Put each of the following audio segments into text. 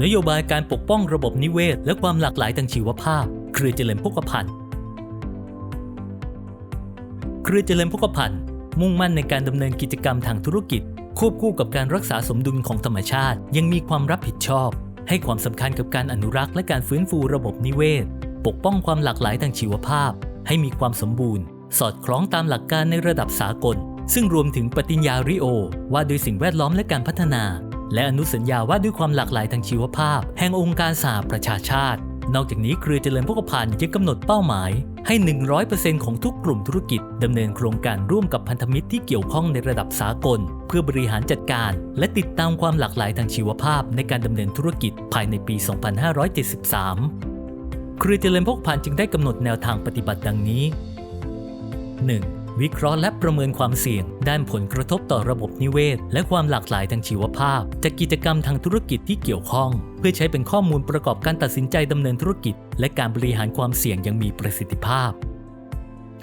นโยบายการปกป้องระบบนิเวศ และความหลากหลายทางชีวภาพ เครือเจริญพกพันธ์เครือเจริญพกพันธ์มุ่งมั่นในการดำเนินกิจกรรมทางธุรกิจ ควบคู่กับการรักษาสมดุลของธรรมชาติ ยังมีความรับผิดชอบ ให้ความสำคัญกับการอนุรักษ์และการฟื้นฟูระบบนิเวศ ปกป้องความหลากหลายทางชีวภาพ ให้มีความสมบูรณ์ สอดคล้องตามหลักการในระดับสากล ซึ่งรวมถึงปฏิญญาริโอ ว่าด้วยสิ่งแวดล้อมและการพัฒนา และอนุสัญญาว่าด้วยความหลากหลายทางชีวภาพ แห่งองค์การสหประชาชาติ นอกจากนี้เครือเจริญพกพันธ์ยังกำหนดเป้าหมาย ให้ 100%ของทุกกลุ่มธุรกิจดำเนินโครงการร่วมกับพันธมิตรที่เกี่ยวข้องในระดับสากล เพื่อบริหารจัดการ และติดตามความหลากหลายทางชีวภาพในการดำเนินธุรกิจภายในปี 2573 เครือเจริญพกพันธ์จึงได้กำหนดแนวทางปฏิบัติดังนี้ 1. วิเคราะห์และประเมินความเสี่ยง ด้านผลกระทบต่อระบบนิเวศ และความหลากหลายทางชีวภาพ จากกิจกรรมทางธุรกิจที่เกี่ยวข้อง เพื่อใช้เป็นข้อมูลประกอบการตัดสินใจดำเนินธุรกิจ และการบริหารความเสี่ยงอยังมีประสิทธิภาพ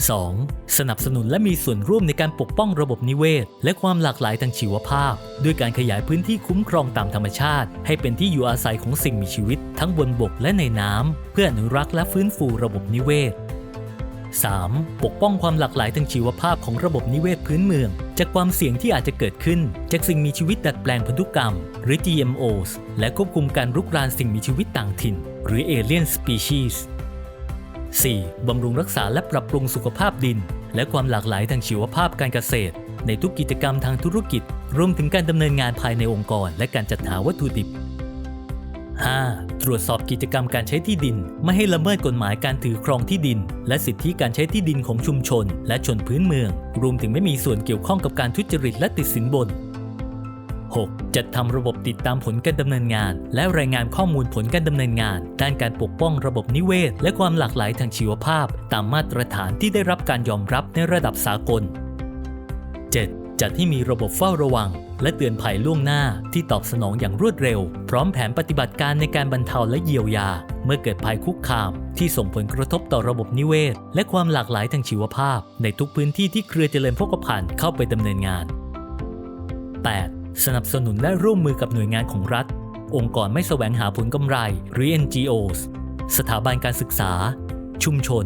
2. สนับสนุนและมีส่วนร่วมในการปกป้องระบบนิเวศ และความหลากหลายทางชีวภาพ ด้วยการขยายพื้นที่คุ้มครองตามธรรมชาติ ให้เป็นที่อยู่อาศัยของสิ่งมีชีวิต ทั้งบนบกและในน้ำเพื่ออนุรักษ์และฟื้นฟูระบบนิเวศ 3. ปกป้องความหลากหลายทางชีวภาพของระบบนิเวศพื้นเมือง จากความเสี่ยงที่อาจจะเกิดขึ้น จากสิ่งมีชีวิตดัดแปลงพันธุกรรม หรือ GMOs และควบคุมการรุกรานสิ่งมีชีวิตต่างถิ่น หรือ Alien Species 4. บำรุงรักษาและปรับปรุงสุขภาพดิน และความหลากหลายทางชีวภาพการเกษตร ในทุกกิจกรรมทางธุรกิจ รวมถึงการดำเนินงานภายในองค์กร และการจัดหาวัตถุดิบ 5. ตรวจสอบกิจกรรมการใช้ที่ดิน ไม่ให้ละเมิดกฎหมายการถือครองที่ดิน และสิทธิการใช้ที่ดินของชุมชน และชนพื้นเมือง รวมถึงไม่มีส่วนเกี่ยวข้องกับการทุจริตและติดสินบน 6. จัดทำระบบติดตามผลการดำเนินงาน และรายงานข้อมูลผลการดำเนินงาน ด้านการปกป้องระบบนิเวศ และความหลากหลายทางชีวภาพ ตามมาตรฐานที่ได้รับการยอมรับในระดับสากล จัดให้มีระบบเฝ้าระวัง และเตือนภัยล่วงหน้าที่ตอบสนองอย่างรวดเร็ว พร้อมแผนปฏิบัติการในการบรรเทาและเยียวยา เมื่อเกิดภัยคุกคาม ที่ส่งผลกระทบต่อระบบนิเวศ และความหลากหลายทางชีวภาพ ในทุกพื้นที่ที่เครือเจริญพกพันธ์เข้าไปดำเนินงาน 8. สนับสนุนและร่วมมือกับหน่วยงานของรัฐ องค์กรไม่แสวงหาผลกำไรหรือ NGOs สถาบันการศึกษา ชุมชน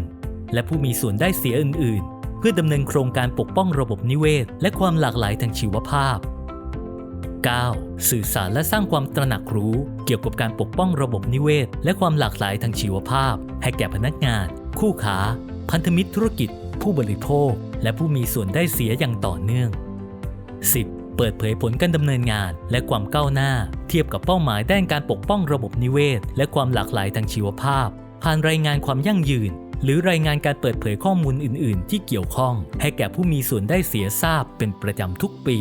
และผู้มีส่วนได้เสียอื่น พื่อดำเนินโครงการปกป้องระบบนิเวศ และความหลากหลายทางชีวภาพ 9. สื่อสารและสร้างความตระหนักรู้เกี่ยวกับการปกป้องระบบนิเวศ และความหลากหลายทางชีวภาพ ให้แก่พนักงาน คู่ค้า พันธมิตรธุรกิจ ผู้บริโภค และผู้มีส่วนได้เสียอย่างต่อเนื่อง 10. เปิดเผยผลการดำเนินงาน และความก้าวหน้า เทียบกับเป้าหมายด้านการปกป้องระบบนิเวศ และความหลากหลายทางชีวภาพ ผ่านรายงานความยั่งยืน หรือรายงานการเปิดเผยข้อมูลอื่น ๆ ที่เกี่ยวข้อง ให้แก่ผู้มีส่วนได้เสียทราบเป็นประจำทุกปี